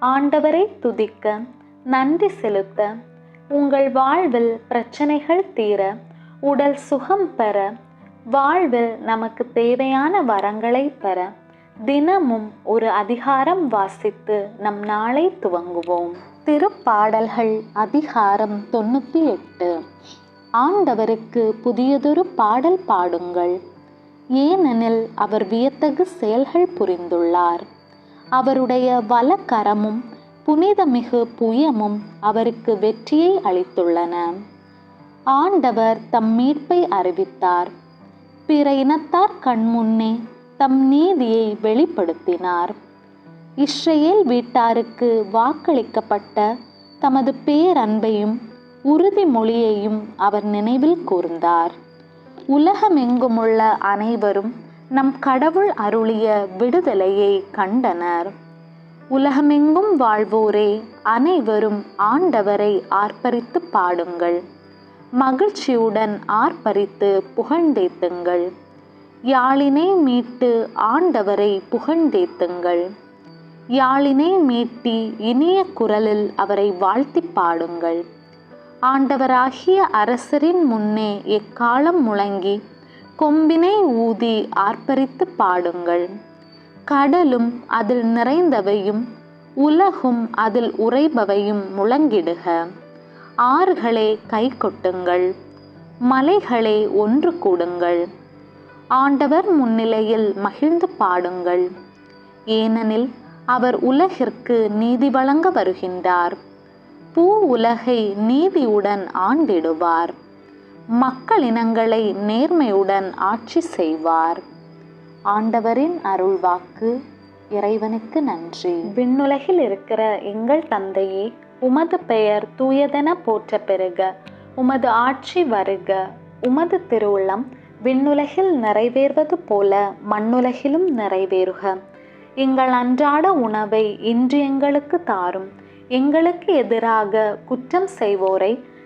ஆண்டவரை துதிக்க நன்றி செலுத்த உங்கள் வாழ்வில் பிரச்சனைகள் தீர உடல் சுகம் பெற வாழ்வில் நமக்கு தேவையான வரங்களை பெற தினமும் ஒரு அதிகாரம் வாசித்து நம் நாளை துவங்குவோம். திருப்பாடல்கள் அதிகாரம் தொண்ணூற்றி எட்டு. ஆண்டவருக்கு புதியதொரு பாடல் பாடுங்கள். ஏனெனில் அவர் வியத்தகு செயல்கள் புரிந்துள்ளார். அவருடைய வலக்கரமும் புனிதமிகு புயமும் அவருக்கு வெற்றியை அளித்துள்ளன. ஆண்டவர் தம் மீட்பை அறிவித்தார். பிற இனத்தார் கண்முன்னே தம் நீதியை வெளிப்படுத்தினார். இஸ்ரேல் வீட்டாருக்கு வாக்களிக்கப்பட்ட தமது பேரன்பையும் உறுதிமொழியையும் அவர் நினைவில் கூர்ந்தார். உலகமெங்குமுள்ள அனைவரும் நம் கடவுள் அருளிய விடுதலையை கண்டனர். உலகமெங்கும் வாழ்வோரே அனைவரும் ஆண்டவரை ஆர்ப்பரித்து பாடுங்கள். மகிழ்ச்சியுடன் ஆர்ப்பரித்து புகழ்ந்தேத்துங்கள். யாழினை மீட்டு ஆண்டவரை புகழ்ந்தேத்துங்கள். யாழினை மீட்டி இனிய குரலில் அவரை வாழ்த்தி பாடுங்கள். ஆண்டவராகிய அரசரின் முன்னே எக்காலம் முழங்கி கொம்பினை ஊதி ஆர்ப்பரித்து பாடுங்கள். கடலும் அதில் நிறைந்தவையும் உலகும் அதில் உறைபவையும் முழங்கிடுக. ஆறுகளே கை கொட்டுங்கள். மலைகளே ஒன்று கூடுங்கள். ஆண்டவர் முன்னிலையில் மகிழ்ந்து பாடுங்கள். ஏனெனில் அவர் உலகிற்கு நீதி வழங்க வருகின்றார். பூ உலகை நீதியுடன் ஆண்டிடுவார். மக்கள் இனங்களை நேர்மையுடன் ஆட்சி செய்வார். ஆண்டவரின் அருள்வாக்கு இறைவனுக்கு நன்றி. விண்ணுலகில் இருக்கிற எங்கள் தந்தையே உமது பெயர் தூயதென போற்ற பெறுக உமது ஆட்சி வருக. உமது திருவுள்ளம் விண்ணுலகில் நிறைவேறுவது போல மண்ணுலகிலும் நிறைவேறுக. எங்கள் அன்றாட உணவை இன்று எங்களுக்கு தாரும். எங்களுக்கு எதிராக குற்றம் செய்வோரை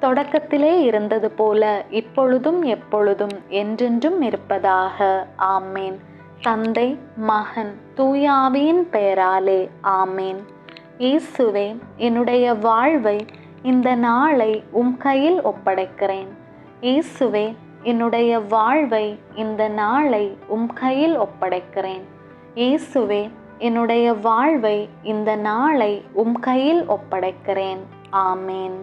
தொடக்கத்திலே இருந்தது போல இப்பொழுதும் எப்பொழுதும் என்றென்றும் இருப்பதாக. ஆமேன். தந்தை மகன் தூயாவியின் பெயராலே ஆமேன். இயேசுவே என்னுடைய வாழ்வை இந்த நாளை உம் கையில் ஒப்படைக்கிறேன். இயேசுவே என்னுடைய வாழ்வை இந்த நாளை உம் கையில் ஒப்படைக்கிறேன். இயேசுவே என்னுடைய வாழ்வை இந்த நாளை உம் கையில் ஒப்படைக்கிறேன். ஆமேன்.